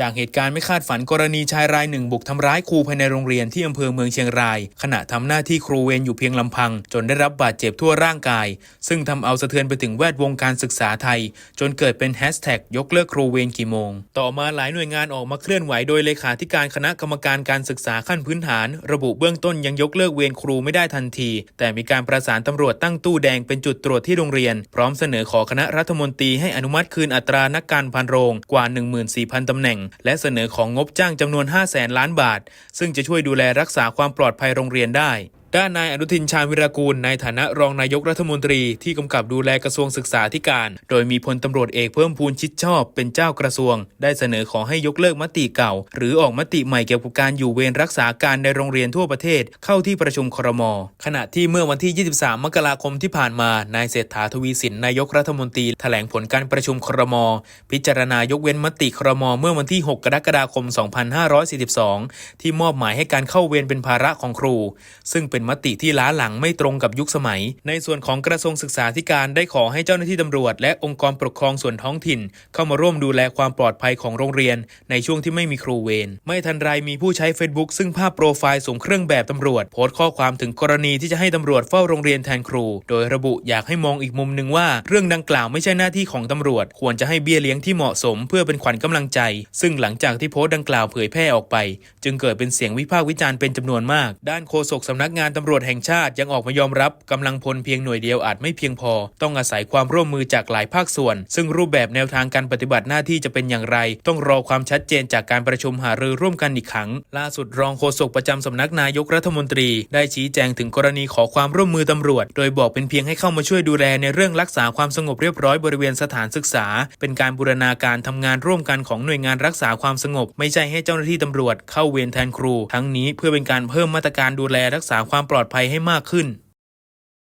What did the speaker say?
จากเหตุการณ์ไม่คาดฝันกรณีชายรายหนึ่งบุกทำร้ายครูภายในโรงเรียนที่อำเภอเมืองเชียงราย ขณะทำหน้าที่ครูเวรอยู่เพียงลำพัง จนได้รับบาดเจ็บทั่วร่างกาย ซึ่งทำเอาสะเทือนไปถึงแวดวงการศึกษาไทย จนเกิดเป็นแฮชแท็กยกเลิกครูเวรกี่โมง ต่อมาหลายหน่วยงานออกมาเคลื่อนไหวโดยเลขาธิการคณะกรรมการการศึกษาขั้นพื้นฐาน ระบุเบื้องต้นยังยกเลิกเวรครูไม่ได้ทันที แต่มีการประสานตำรวจตั้งตู้แดงเป็นจุดตรวจที่โรงเรียน พร้อมเสนอขอคณะรัฐมนตรีให้อนุมัติคืนอัตรานักการพันโรงกว่า 14,000ตำแหน่งและเสนอของงบจ้างจำนวน 5 0 0แสนล้านบาท ซึ่งจะช่วยดูแลรักษาความปลอดภัยโรงเรียนได้ ด้านนายอนุทินชาญวิรากูลในฐานะรองนายกรัฐมนตรีที่กำกับดูแลกระทรวงศึกษาธิการ โดยมีพลตำรวจเอกเพิ่มพูนชิดชอบเป็นเจ้ากระทรวง ได้เสนอขอให้ยกเลิกมติเก่า หรือออกมติใหม่เกี่ยวกับการอยู่เวรรักษาการในโรงเรียนทั่วประเทศ เข้าที่ประชุมครม ขณะที่เมื่อวันที่ 23 มกราคมที่ผ่านมานายเศรษฐาทวีสินนายกรัฐมนตรีแถลงผลการประชุมครม พิจารณายกเว้นมติครม เมื่อวันที่ 6 กรกฎาคม 2542 ที่มอบหมายให้การเข้าเวรเป็นภาระของครู ซึ่งเป็นมติที่ล้าหลังไม่ตรงกับยุคสมัย ในส่วนของกระทรวงศึกษาธิการได้ขอให้เจ้าหน้าที่ตำรวจ และองค์กรปกครองส่วนท้องถิ่น เข้ามาร่วมดูแลความปลอดภัยของโรงเรียน ในช่วงที่ไม่มีครูเวรไม่ทันไรมีผู้ใช้ Facebook ซึ่งภาพโปรไฟล์สวมเครื่องแบบตำรวจ โพสต์ข้อความถึงกรณีที่จะให้ตำรวจเฝ้าโรงเรียนแทนครู โดยระบุอยากให้มองอีกมุมหนึ่งว่า เรื่องดังกล่าวไม่ใช่หน้าที่ของตำรวจ ควรจะให้เบี้ยเลี้ยงที่เหมาะสม เพื่อเป็นขวัญกำลังใจ ซึ่งหลังจากที่โพสต์ดังกล่าวเผยแพร่ออกไป จึงเกิดเป็นเสียงวิพากษ์วิจารณ์เป็นจำนวนมาก ด้านโฆษกสำนักงานตำรวจแห่งชาติยังออกมายอมรับกำลังพลเพียงหน่วยเดียวอาจไม่เพียงพอ ต้องอาศัยความร่วมมือจากหลายภาคส่วน ซึ่งรูปแบบแนวทางการปฏิบัติหน้าที่จะเป็นอย่างไร ต้องรอความชัดเจนจากการประชุมหารือร่วมกันอีกครั้งล่าสุดรองโฆษกประจำสำนักนายกรัฐมนตรี ได้ชี้แจงถึงกรณีขอความร่วมมือตำรวจ โดยบอกเป็นเพียงให้เข้ามาช่วยดูแลในเรื่องรักษาความสงบเรียบร้อยบริเวณสถานศึกษา เป็นการบูรณาการทำงานร่วมกันของหน่วยงานรักษาความสงบ ไม่ใช่ให้เจ้าหน้าที่ตำรวจเข้าเวรแทนครู ทั้งนี้เพื่อเป็นการเพิ่มมาตรการดูแลรักษาความความปลอดภัยให้มากขึ้น